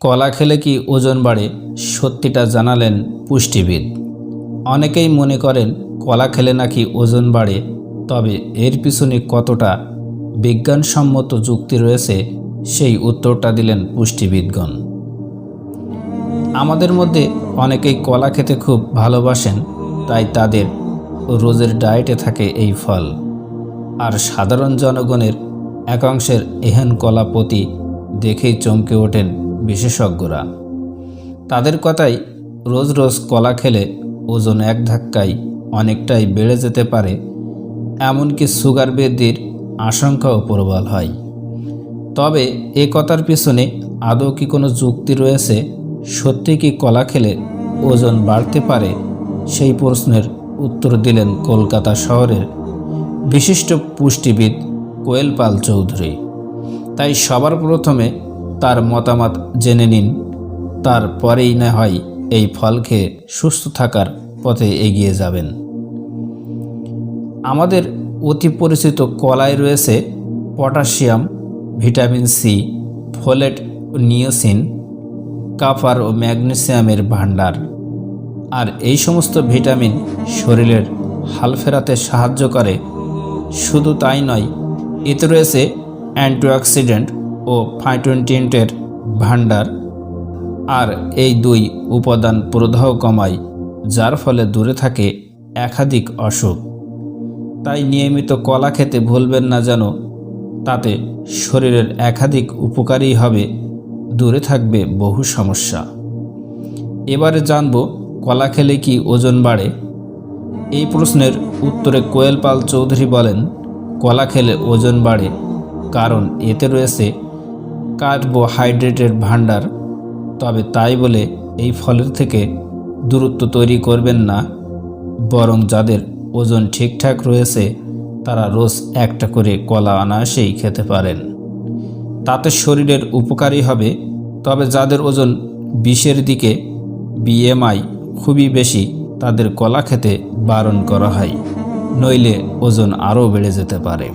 কলা খেলে কি ওজন বাড়ে সত্যিটা জানালেন পুষ্টিবিদ। অনেকেই মনে করেন কলা খেলে নাকি ওজন বাড়ে, তবে এর পিছনে কতটা বিজ্ঞানসম্মত যুক্তি রয়েছে সেই উত্তরটা দিলেন পুষ্টিবিদগণ। আমাদের মধ্যে অনেকেই কলা খেতে খুব ভালোবাসেন, তাই তাদের রোজের ডায়েটে থাকে এই ফল। আর সাধারণ জনগণের একাংশের এহেন কলা প্রতি দেখেই চমকে ওঠেন বিশেষজ্ঞরা। তাদের কথাই রোজ রোজ কলা খেলে ওজন এক ধাক্কায় অনেকটাই বেড়ে যেতে পারে, এমনকি সুগার বৃদ্ধির আশঙ্কাও প্রবল হয়। তবে এ কথার পিছনে আদৌ কি কোনো যুক্তি রয়েছে? সত্যি কি কলা খেলে ওজন বাড়তে পারে? সেই প্রশ্নের উত্তর দিলেন কলকাতা শহরের বিশিষ্ট পুষ্টিবিদ কোয়েল পাল চৌধুরী। তাই সবার প্রথমে তার মতামত জেনে নিন। তারপরেই না হয় এই ফল খেয়ে সুস্থ থাকার পথে এগিয়ে যাবেন। আমাদের অতি পরিচিত কলায় রয়েছে potassium, vitamin C, folate niacin copper ও ম্যাগনেসিয়ামের ভাণ্ডার। আর এই সমস্ত ভিটামিন শরীরের হাল ফেরাতে সাহায্য করে। শুধু তাই নয়, এতে রয়েছে অ্যান্টিঅক্সিডেন্ট ও ফাইটোন্টিয়েন্টের ভাণ্ডার আর এই দুই উপাদান প্রদাহ কমায়, যার ফলে দূরে থাকে একাধিক অসুখ। তাই নিয়মিত কলা খেতে ভুলবেন না যেন, তাতে শরীরের একাধিক উপকারী হবে, দূরে থাকবে বহু সমস্যা। এবারে জানব কলা খেলে কি ওজন বাড়ে? এই প্রশ্নের উত্তরে কোয়েল পাল চৌধুরী বলেন, কলা খেলে ওজন বাড়ে, কারণ এতে রয়েছে কার্বোহাইড্রেটের ভাণ্ডার, তবে তাই বলে এই ফলের থেকে দূরত্ব তৈরি করবেন না। বরং যাদের ওজন ঠিকঠাক রয়েছে, তারা রোজ একটা করে কলা অনায়াসেই খেতে পারেন। তাতে শরীরের উপকারী হবে, তবে যাদের ওজন বিশের দিকে বিএমআই খুবই বেশি, তাদের কলা খেতে বারণ করা হয়, নইলে ওজন আরও বেড়ে যেতে পারে।